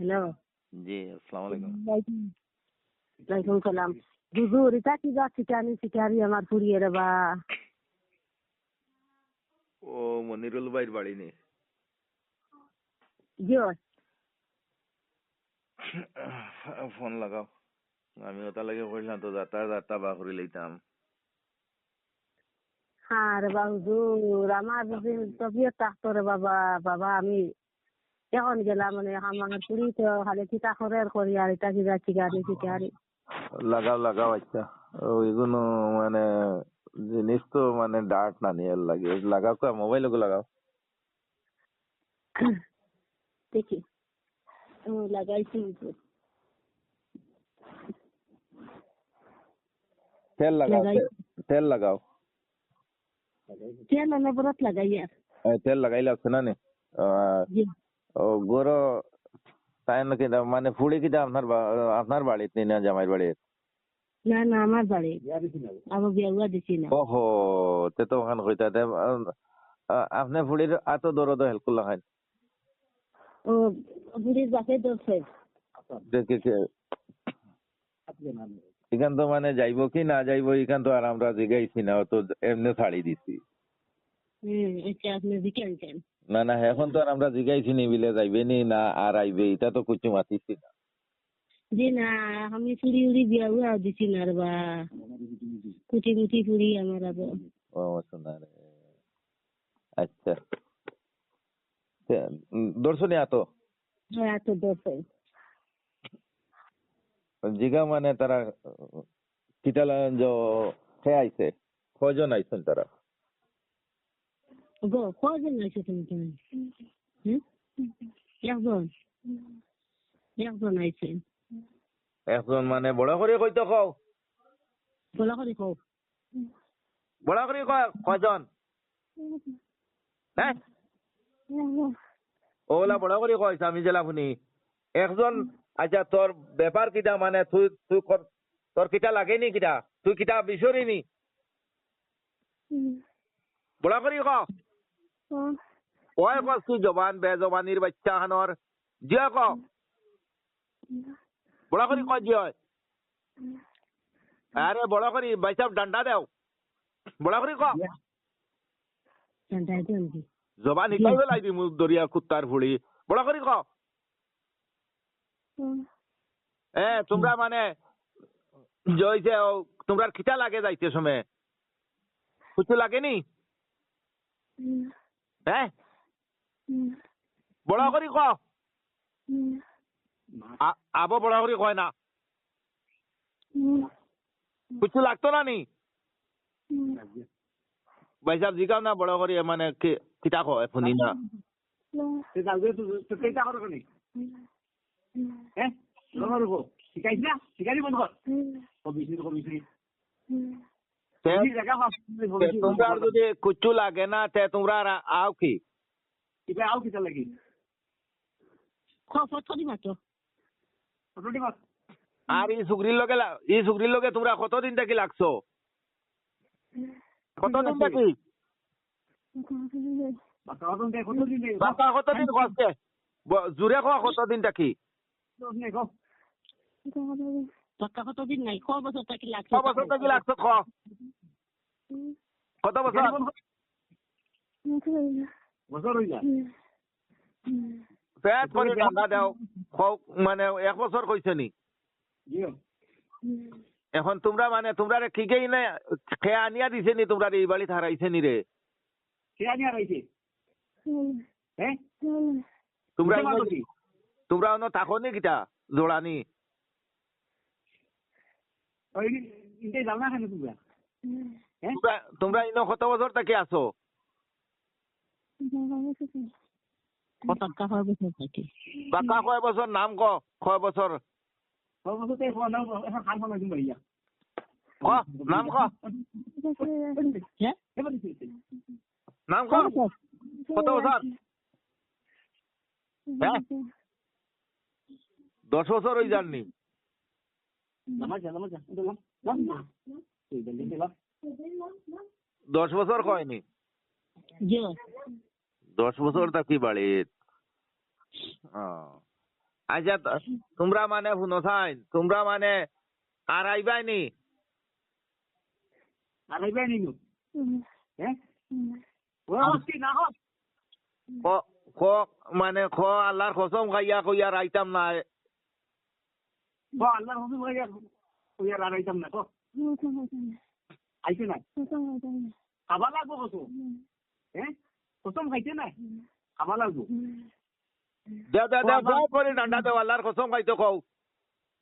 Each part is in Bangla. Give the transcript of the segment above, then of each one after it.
হ্যালো জি আসসালামু আলাইকুম। ওয়ালাইকুম। সালাম। হুজুর এটা কি শিকারি শিকারি আমার ফুরিয়ে রে বা? ও মনিরুল ভাইয়ের বাড়ি নি। জিও ফোন লাগাও। আমি ওটা লাগে কইলাম তো যাতা যাতা বা করে লইতাম। হ্যাঁ রে বা হুজুর আমার তবিয়ত থাকতো রে বাবা বাবা আমি এখন গেলাম মানে আমার পুরি তো খালি কিতা করে আর করি আর এটা কি যা শিকারি শিকারি লাগাও লাগাও আচ্ছা ওইগুলো মানে জিনিস তো মানে ডার্ট না নিয়ে লাগে লাগাও কা মোবাইল গো লাগাও দেখি আমি লাগাইছি হুজুর তেল লাগাও লাগাই। তে- তেল লাগাও কেন আমি বরত লাগাই আর এ, তেল লাগাইলে আছে না নি আহ, জি ও গরো তাই না কিনা মানে ফুড়ি কিনা আপনার বা- আপনার বাড়িতে নি না জামাইর বাড়িতে? না না আমার বাড়ি আমার বিয়া দিছি না ওহো তে তো ওখানে কইতা তে আপনি ফুড়ির এত দরদ হেল্প করলা হয় ও বুড়ির বাপে ধরছে দেখে কে- এখান তো মানে যাইবো কি না যাইবো এখান তো আর আমরা জিগাইছি না তো এমনি ছাড়ি দিছি। হুম আচ্ছা আপনি বিকেলছেন না না এখন তো আর আমরা জিগাইছি নি বিলে যাইবে নি না আর আইবে এটা তো কিছু মাতিছি না। জি না আমি ফুড়ি উড়ি বিয়া উড়া দিছি না রে বা। কুটি মুটি ফুড়ি আমার আবার। ও শোনা রে। আচ্ছা। দর্শনী আতো হ্যাঁ এত ধরছে। জিগা মানে তারা কিটালা जो হে আইছে কজন আইছেন তারা? গো কজন আইছো তুমি কেন হুম একজন একজন আইছে এখন মানে বড় করে কইতো কও? বলা করে কও। বড় করে কয় কজন? হ্যাঁ? ওলা বড় করে কইছ আমি জেলা শুনি। একজন আচ্ছা তোর ব্যাপার কিটা মানে তুই তুই তোর কিটা লাগে নি কিটা? তুই কিটা বিচরি নি? বড় করে ক ওই ক তুই জবান বেজবানির বাচ্চা খানর জিয়া ক বড় করে ক জিয়া আরে বড় করে বাইসাব ডান্ডা দেও বড় করে ক জানতাই তো নাকি জবান ইকাই বেলাই দি মুখ দরিয়া কুত্তার ফুড়ি বড় করে ক এ তোমরা মানে জয়ছে তোমরা খিটা লাগে যাইতে সময় কিছু লাগেনি হ্যাঁ বড় করে ক আ- আবো বড় করে কয় না কিছু লাগতো না নি বাইসাব জিগাও না বড় করে মানে কি- কিটা কয় শুনি না কেইটা করো নি হ্যাঁ তোমার উপর শিখাইছি না শিখাই বন্ধ কর কবিছি কবিছি তে- জায়গা তে তোমরা যদি কুচু লাগে না তে তোমরা আও কি ইবে আও কি লাগি খ ফটকনি মাত্র আর ই সুগ্রিল লগে ই সুগ্রিল লগে তোমরা কত দিন থেকে লাগছো কত দিন থেকে বাবা কত দিন থেকে কত দিন কত দিন থেকে নে গো টাকা নাই? ক বছর থাকি লাগছে? ক বছর থাকি লাগছো ক? কত বছর? বছর হইলা? পেট করে ঠান্ডা দেও। মানে এক বছর কইছে নি? এখন তোমরা মানে তোমরা কি গেই না খেয়া আনিয়া দিছে নি তোমরা এই বাড়ি হারাইছে নি রে? কে আনি আর হ্যাঁ তোমরা? তোমরা অন্য থাকো নি কিটা জোড়ানি তোমরা ইন কত বছর থেকে আসো বাকা কয় বছর নাম ক কয় বছর নাম ক নাম ক। কত বছর দশ বছর ওই জাননি দশ বছর কয়নি জিও দশ বছর থাকি বাড়িত ও আচ্ছা তোমরা মানে শুনো চাই তোমরা মানে আর আইবাই নি? আর আইবাই হ্যাঁ ক ক মানে খ আল্লাহর কসম খাইয়া কইয়া রাইতাম না ও আল্লাহর হুকুম হয়ে গেল ওই আর আইতাম না তো আইছে না? খাবা লাগবো কসম? হ্যাঁ কসম খাইছে না? খাবা লাগবো? দে দে দে বউ করে ডান্ডা দেও আল্লাহর কসম খাইতো কও।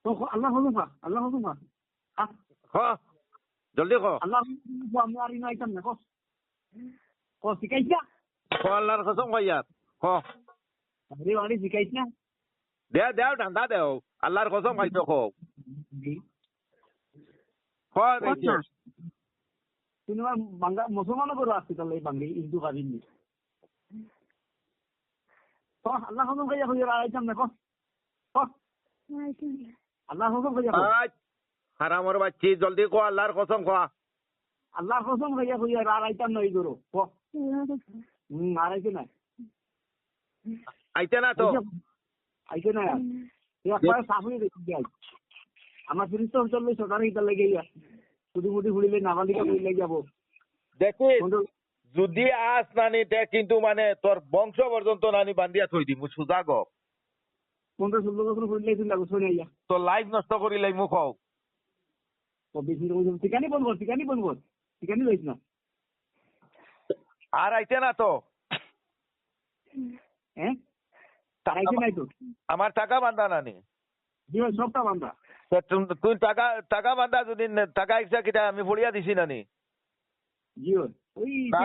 তো আল্লাহ হুকুম খা আল্লাহ হুকুম খা। হ্যাঁ জলদি খ আল্লাহ আমি আর ইনো আইতাম না কস কস শিখাইছা আল্লাহর কসম খাইয়া খ আরে বাড়ি শিখাইছ না দে দেও ডান্ডা দেও আল্লাহর কসম খাইতো কও খ তুমি বাংলা মুসলমানও করে আসছি তাহলে এই বাঙালি হিন্দু পারিনি তো আল্লাহ হুকুম খাইয়া হইয়া আর আইতাম খাইয়া হারামর বাচ্চি জলদি ক আল্লাহর কসম খ আল্লাহর কসম খাইয়া হইয়া আর আইতাম না এই ধরো ক হুম আর আইতে না আইতে না তো আইতে না? একবার সাফ হয়ে দেখি যাই আমার ফিরিস তো চললে সকালে ইতার লেগে ইয়া শুধু মুটি ফুড়িলে নাবালিকা ফুড়িলে যাব। দেখি যদি আস নানি তে কিন্তু মানে তোর বংশ পর্যন্ত নানি বান্ধিয়া থই দিমু সুজা গ পনেরো ষোলো বছর ফুড়িলে তুমি লাগো শুনে ইয়া তোর লাইফ নষ্ট করিলাই মুখ হোক ঠিকানি বন্ধ কর ঠিকানি বন্ধ কর ঠিকানি লইস না? আর আইতে না তো? হ্যাঁ আইতে নাই তো আমার টাকা বান্ধা নানি। জি ভাই সবটা বান্ধা। তুই টাকা টাকা বান্ধা যদি টাকা ইচ্ছা কিটা আমি ফড়িয়া দিছি না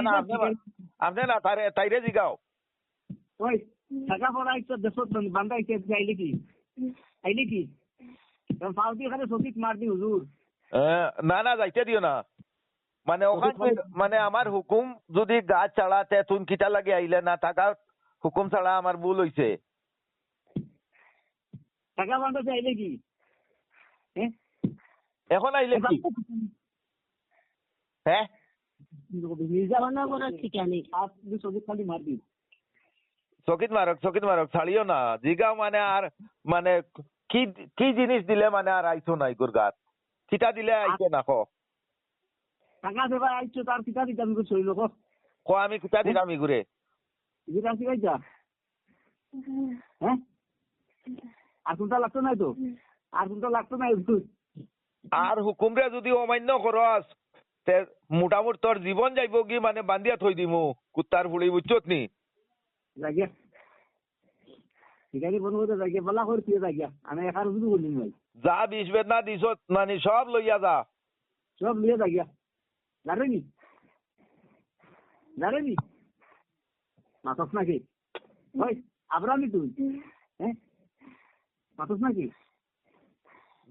না আপনি না তারে তাইরে জিগাও। ওই টাকা পড়া একটা দেশত বান্ধা আইতে আইলে কি? আইলে কি? ফাউতি খালে সঠিক মারবি হুজুর না না যাইতে দিও না। মানে ওখানে মানে আমার হুকুম যদি গাছ ছাড়াতে তুন কিটা লাগে আইলে না টাকা হুকুম ছাড়া আমার ভুল হইছে টাকা বান্ধা আইলে কি? হ্যাঁ? এখন আইলে কি? হ্যাঁ? চকিত মারক চকিত মারক ছাড়িও না। জিগাও মানে আর মানে কি কি জিনিস দিলে মানে আর আইছো নাই গোর গাত? কিটা দিলে আইছে না ক? টাকা দেবা আইছো তার পিতা দিতে আমি চলিল কো ক আমি কিটা দিলাম ইগুরে? এটা আসি গাইছা হ্যাঁ? আর কোনটা লাগতো নাই তো আর কোনটা লাগতো নাই আর হুকুমরে যদি অমান্য করস তে মোটামুটি তোর জীবন যাইব কি মানে বান্ধিয়া থই দিমু কুত্তার ফুড়ি বুঝছত নি? জায়গা ঠিকানি বন্ধ করতে জায়গা বলা করে দিয়ে আমি একার শুধু বললিম ভাই? যা বিষ বেদনা দিছত মানে সব লইয়া যা। সব লিয়ে জায়গা জানে নি জানে নি মাতস নাকি আবরামি তুই। হ্যাঁ মাতস নাকি?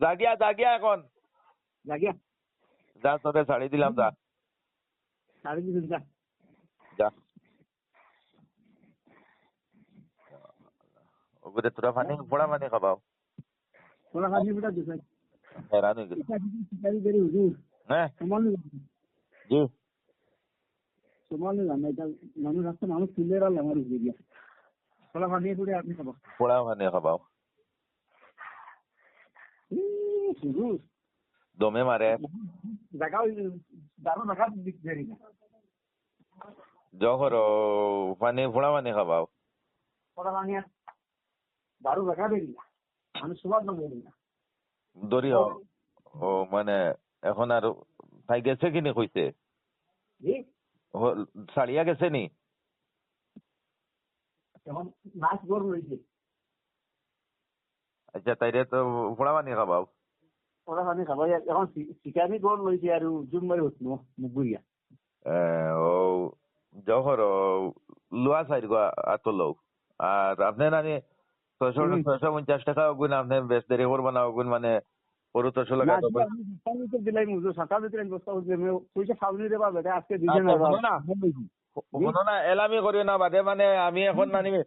জাগিয়া জাগিয়া এখন। জায়গা যা তোরে ছাড়ি দিলাম যা। সাড়ে দিন যা। যা। ওগুলো তোরা পানি পোড়া পানি খাবাও তোরা কাজ বিটা দিছ হেরান হয়ে গেল। হুজুর হ্যাঁ সমান জি সমান না? এটা মানুষ রাস্তা মানুষ তুলে রাখলাম দিয়া। তোরা কাজ করে আপনি খাব। পোড়া পানি খাবাও দারুণ জায়গা দেরি জহর পানি পোড়া পানি খাবাও তোরা বানিয়া দারুণ জায়গা দেরি না দেরি না দরি ও মানে এখন আর তাই গেছে কিনি কইছে হ- গেছে নি এখন নাচ গরম রয়েছে আচ্ছা তাইরে তো পোড়া পানি খাবাও ওরা মানে খাবার এখন শিকারি গরম রয়েছে আর জুম মারি হচ্ছে মুগুরিয়া ও জহর লোয়া সাইড গো আত লও। আর আপনি নানি ছয়শো হুম। ছয়শো পঞ্চাশ টাকা ওগুন আপনি বেশ দেরি করব না ওগুন মানে ছয়শো লাগা তো দিলাই মুজুর সাঁতার ভিতরে বস্তা হচ্ছে পয়সা সামনে দেবা বেটা আজকে দিছে না না। এলামি করিও না বাদে মানে আমি এখন নানি এ,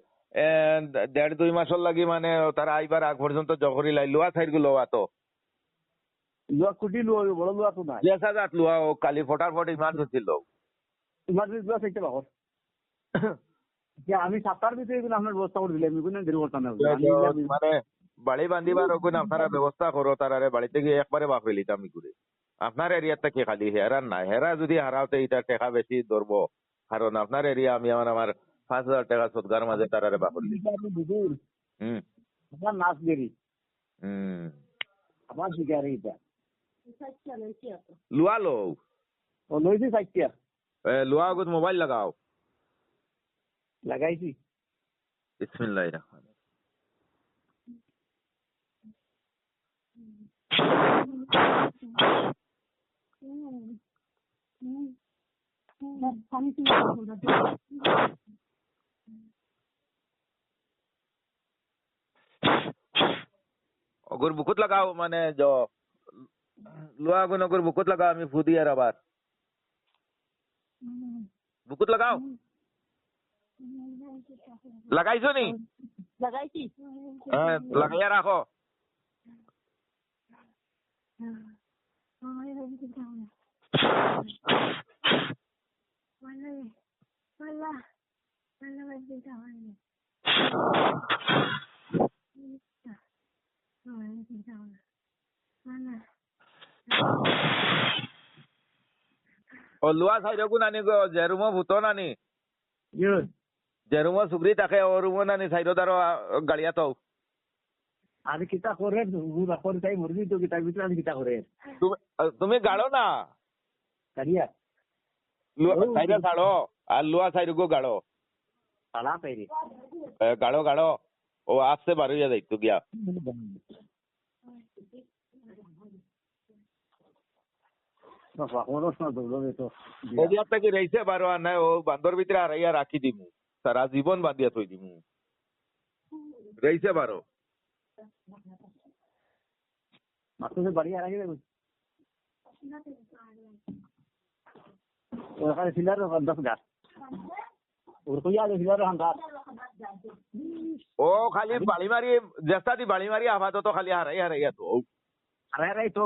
দেড় দুই মাসের লাগি মানে তারা আইবার আগ পর্যন্ত জহরি লাই লোয়া সাইডগুলো আতো লোয়া কুটি লোয়া বড় লোয়া তো নাই। যে সাজাত লোয়া ও কালি ফটার ফট তোমার লোয়া যে আমি সাতটার ভিতরে এগুলো আপনার ব্যবস্থা করে দিলাম এগুলো দেরি করতাম না। মানে বাড়ি বান্ধিবার ওগুন আপনারা ব্যবস্থা করো তারারে বাড়িতে গিয়ে একবারে বাপ লিতাম করে আপনার খালি হেরার না হেরা যদি হারাওতে এটা টাকা বেশি ধরবো কারণ আপনার এরিয়া আমি আমার আমার পাঁচ হাজার টাকা সদগার মাঝে তারারে বাপ বুঝুন হুম আমার নাচ দেরি হুম আমার শিকারি এটা লুয়া লো ও লইছি সাইটিয়া এ, লুয়া ওগুন মোবাইল লাগাও লাগাইছি বিসমিল্লাহির রহমানির অগর বুকুত লাগাও মানে জ লুয়া গুন অগর বুকুত লাগাও আমি ফু দিয়ে আবার বুকুত লাগাও লাগাইছো নি লাগাইছি হ্যাঁ লাগাইয়া রাখো ও অলোৱা চাইডকো নানি গ জেৰুমৰ ভূতৰ নানি। জেৰুমৰ চুবুৰী তাকে অৰুমৰ নানি চাইডত আৰু গাড়ীয়াত আৰু কিতা কৰে বাপৰ তাই মৰি দিছো কিতা ভিতৰত আমি কিতা কৰে। তুমি গাড়ো না? গাড়ীয়া লোৱা চাইডে চাড় আৰু লোৱা চাইডকো গাড় চালা পাৰি গাড়ো গাড়ো ও আসতে বারোইয়া যাইতো গিয়া। কোনো সময় দৌড়বে তো নদিয়ার থেকে রইছে বারো আর নাই ও বান্দর ভিতরে হারাইয়া রাখি দিমু। সারা জীবন বান্ধিয়া থই দিমু। রইছে বারো মাসুদের বাড়ি আর আগে দেবো ওখানে দশ গাছ ও খালি বাড়ি মারি জেস্তা দি বাড়ি মারি আপাতত খালি হারাই হারাইয়া তো আরে আরে তো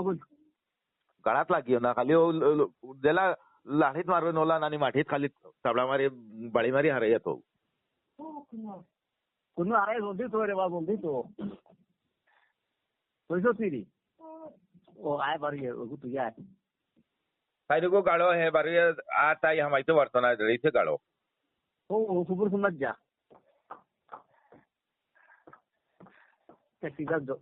গাড়াত লাগিও না খালি ও ল- ল- জেলা লাঠিত মারবে নলা নানি মাটিত খালি তাবলা মারি বাড়ি মারি হারাইয়া তো কোনো আরে জলদি তো রে বা জলদি তো কইছো তুই ও আয় বাড়ি ও তুই আয় সাইডকো গাড়ো হে বাড়ি আর তাই হামাইতে পারতো না রইছে গাড়ো ও ও সুপুর সুন্দর যা ঠিক আছে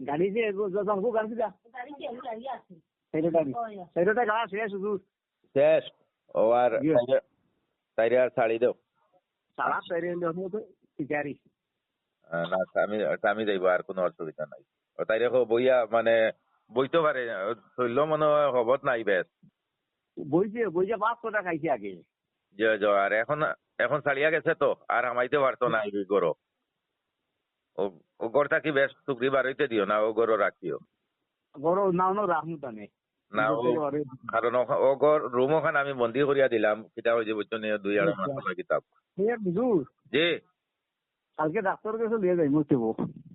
গাড়ি যে জঙ্গু গাড়ি যা সেইটা গাড়ি সেইটা গাড়া শেষ শুধু শেষ ও আর Yes. তাইরে- তাইরে আর ছাড়ি দেও সারা পেরে তো শিকারি আহ, না স্বামী স্বামী যাইব আর কোনো অসুবিধা নাই। তাইরে বইয়া মানে বইতে পারে শৈল্য মনে হয় হবত নাই বেশ বইছে বইছে পাঁচ কটা খাইছে আগে। যে যে আর এখন এখন ছাড়িয়া গেছে তো আর হামাইতে পারতো না এই গরো ও গরটা কি বেশ টুকরি বারইতে দিও না ও গরো রাখিও বড় নাও না রাখমু তানে। না ও কারণ ও- গর রুম ওখানে আমি বন্দি করিয়া দিলাম কিতা হয়েছে বুঝছ নি দুই আড়াই মাস কিতাব জি। কালকে ডাক্তার কাছে লিয়ে যাই মুখতে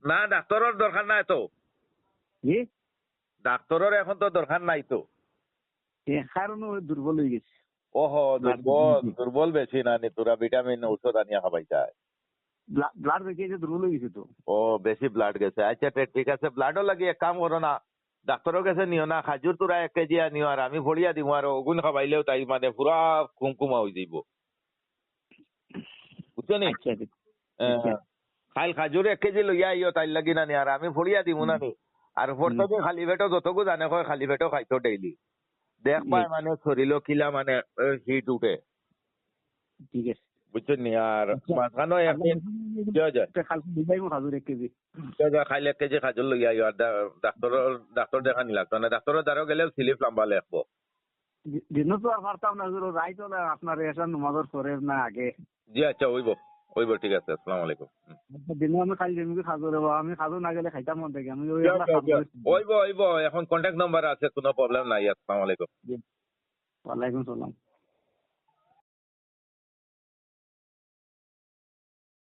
না ডাক্তারের দরকার নাই তো। জি ডাক্তারের এখন তো দরকার নাই তো কারণ দুর্বল হয়ে গেছে। ওহো দুর্বল দুর্বল বেশি না নি তোরা ভিটামিন ঔষধ আনিয়া খাবাই যায় ব্লাড বেঁচে দুর্বল হয়ে গেছে তো ও বেশি ব্লাড গেছে। আচ্ছা তে- ঠিক আছে ব্লাডও লাগি এক কাম করো না ডাক্তারের কাছে নিও না খাজুর তোরা এক কেজি আনিও আর আমি ভরিয়া দিব আর ওগুন খাবাইলেও তাই মানে পুরা কুমকুমা হয়ে যাইব বুঝছো নি। খাইল খাজুর এক কেজি লইয়া আইও তাই লাগি না আর আমি ভরিয়া দিব না নি আর ভরতকে খালি পেটো যতগু জানে কয় খালি পেটো খাইতো ডেইলি দেখ পায় মানে শরীরও কিলা মানে হিট উঠে। ঠিক। আছে বুঝছ নি? আর আচ্ছা। মাঝখানো একদিন জয় জয়। কালকে দিবাই মো খাজুর এক কেজি। জয় জয়। খাইলে এক কেজি খাজুর লইয়া আইও আর ডাক্তারের ডাক্তার দেখা নি লাগতো না? ডাক্তারের দ্বারা গেলেও স্লিপ লম্বা লেখবো দিন তো আর পারতাম না রাই তো না আপনার এসা নমাজর করে না আগে। জি আচ্ছা ওইব ওইব ঠিক আছে আসসালামু আলাইকুম। দিনে আমি খাই যেমনি খাজো রে আমি খাজো না গেলে খাইতাম মন থেকে আমি ওইব ওইব এখন কন্টাক্ট নাম্বার আছে কোনো প্রবলেম নাই আসসালামু আলাইকুম। ওয়ালাইকুম সালাম